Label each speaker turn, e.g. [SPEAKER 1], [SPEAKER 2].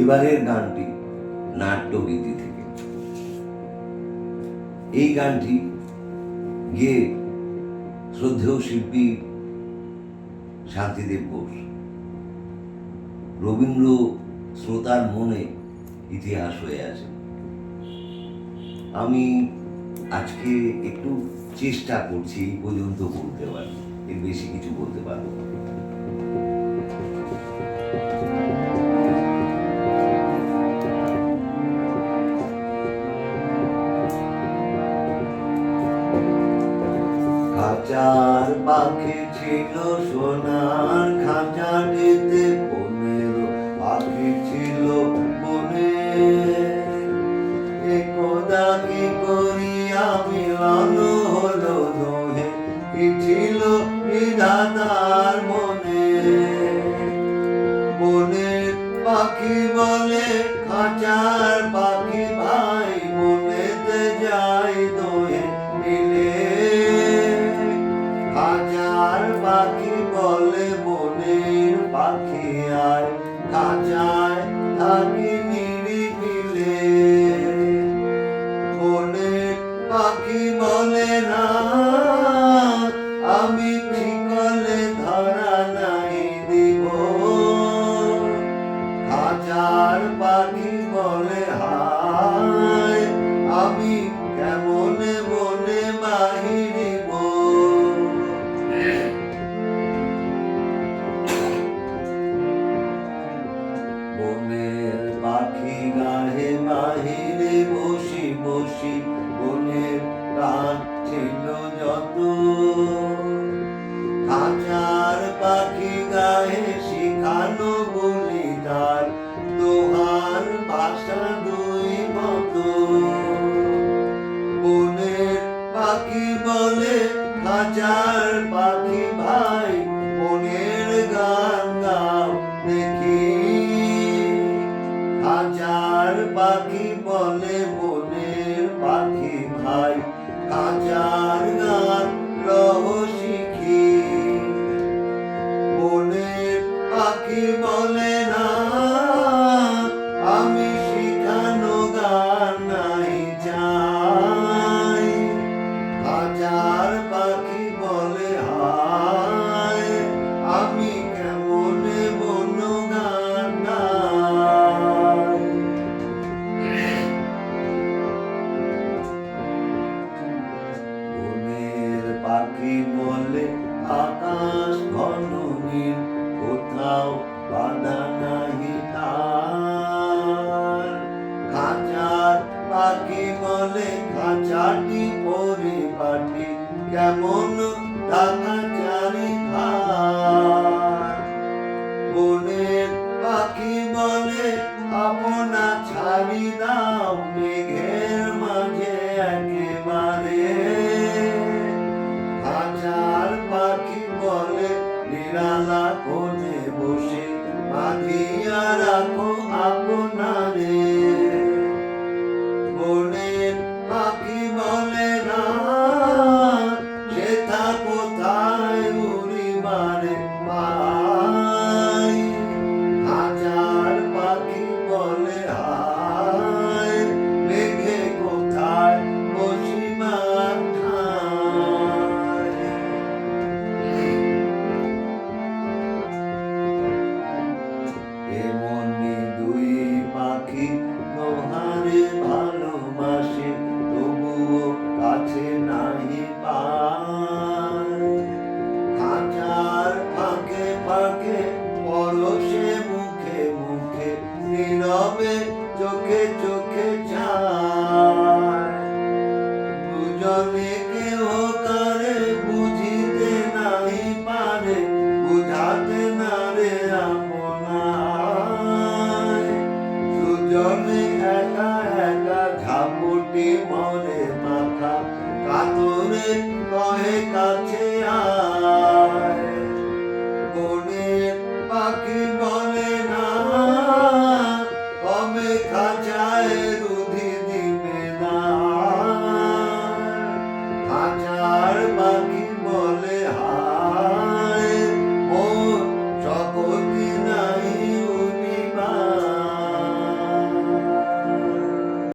[SPEAKER 1] এবারের গানটি নাট্যগীতি থেকে। এই গানটি গিয়ে শ্রদ্ধেয় শিল্পী শান্তিদেব ঘোষ রবীন্দ্র শ্রোতার মনে ইতিহাস হয়ে আছে। আমি আজকে একটু চেষ্টা করছি এই পর্যন্ত বলতে পারি, এর বেশি কিছু বলতে পারব না। খাঁচার পাখি ছিল সোনার খাঁচাটিতে পনেরো পাখি ছিল একদা কি করিয়া মিলন হলো দোহে কি ছিল বিধাতার মনে? বনের পাখি বলে, খাঁচার পাখি ভাই, বনেতে যাই দোহে। খাঁচায় থাকি নিরিবিলে। বনের পাখি বলে না আমি খাঁচার পাখি পাখি বলে আকাশ জমে চোখে চোখে যায় দুজনে কেহ করে বুঝিতে নাই পারে, বুঝাতে না রে আপনার একা একা ঝাপুটি মনে মাথা কাতরে কহে কাছে আয়।